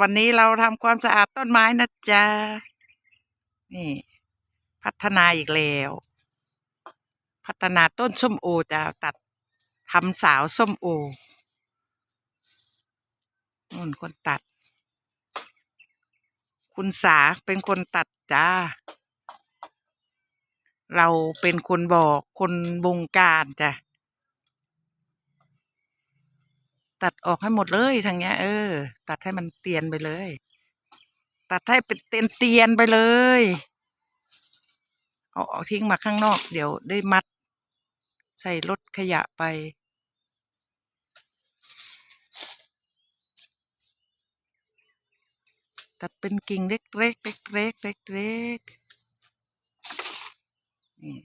วันนี้เราทำความสะอาดต้นไม้นะจ๊ะ นี่ พัฒนาอีกแล้ว พัฒนาต้นส้มโอจะตัดทำสาวส้มโอนู่นคนตัด คุณสาเป็นคนตัดจ้า เราเป็นคนบอกคนบงการจ้ะ ตัดออกให้หมดเลยทางเนี้ย เออ ตัดให้มันเตียนไปเลย ตัดให้เป็นเตียนเตียนไปเลย เอาออกทิ้งมาข้างนอก เดี๋ยวได้มัด ใส่รถขยะไป ตัดเป็นกิ่งเล็กๆเล็กๆเล็กๆนี่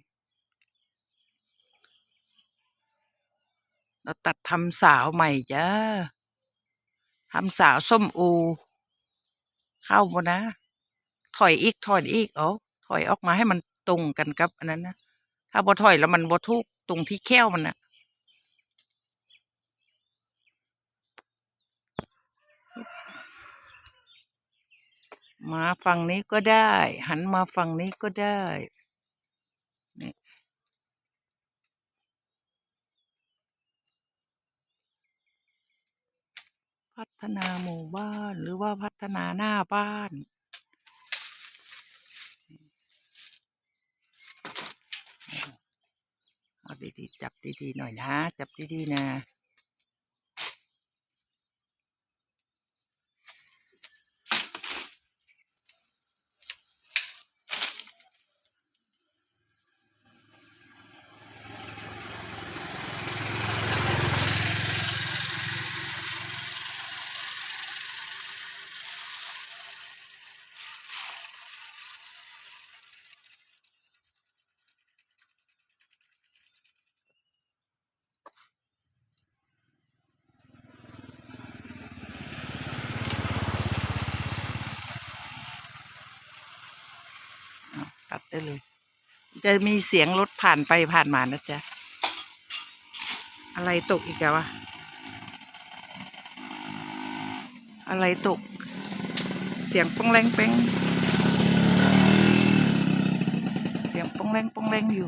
เราตัดำสาวใหม่จ้าทำสาวส้มโอเข้าบ่นะ ถอยอีกถอยอีกเอาถอยออกมาให้มันตรงกันกับอันนั้นนะถ้าบ่ถอยแล้วมันบ่ทุกตรงที่แค้วมันน่ะมาฝั่งนี้ก็ได้ หันมาฝั่งนี้ก็ได้ พัฒนาหมู่บ้านหรือว่าพัฒนาหน้าบ้าน เอาดีๆ จับดีๆ หน่อยนะ จับดีๆ นะ ได้เลย จะมีเสียงรถผ่านไปผ่านมานะจ๊ะ อะไรตกอีกแล้วะอะไรตก เสียงป้องแรงเป้งเสียงป้องแรงป้องแรงอยู่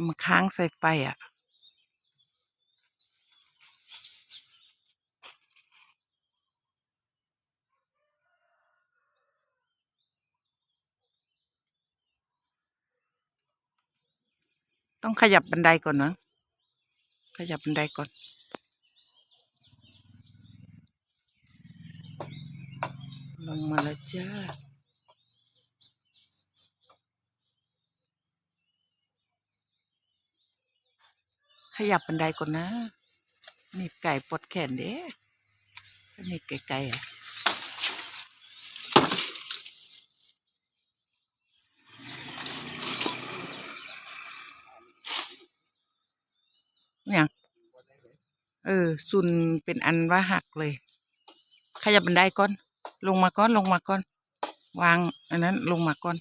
เอามาค้างใส่ไฟอะ ต้องขยับบันไดก่อนนะ ขยับบันไดก่อนลงมาแล้วจ้า ขยับบันไดก่อนนะหนีบไก่ปวดแขนเด้หนีบไก่ๆอะเนี่ยเออซุนเป็นอันว่าหักเลย ขยับบันไดก่อน ลงมาก่อน ลงมาก่อน วาง อันนั้นลงมาก่อน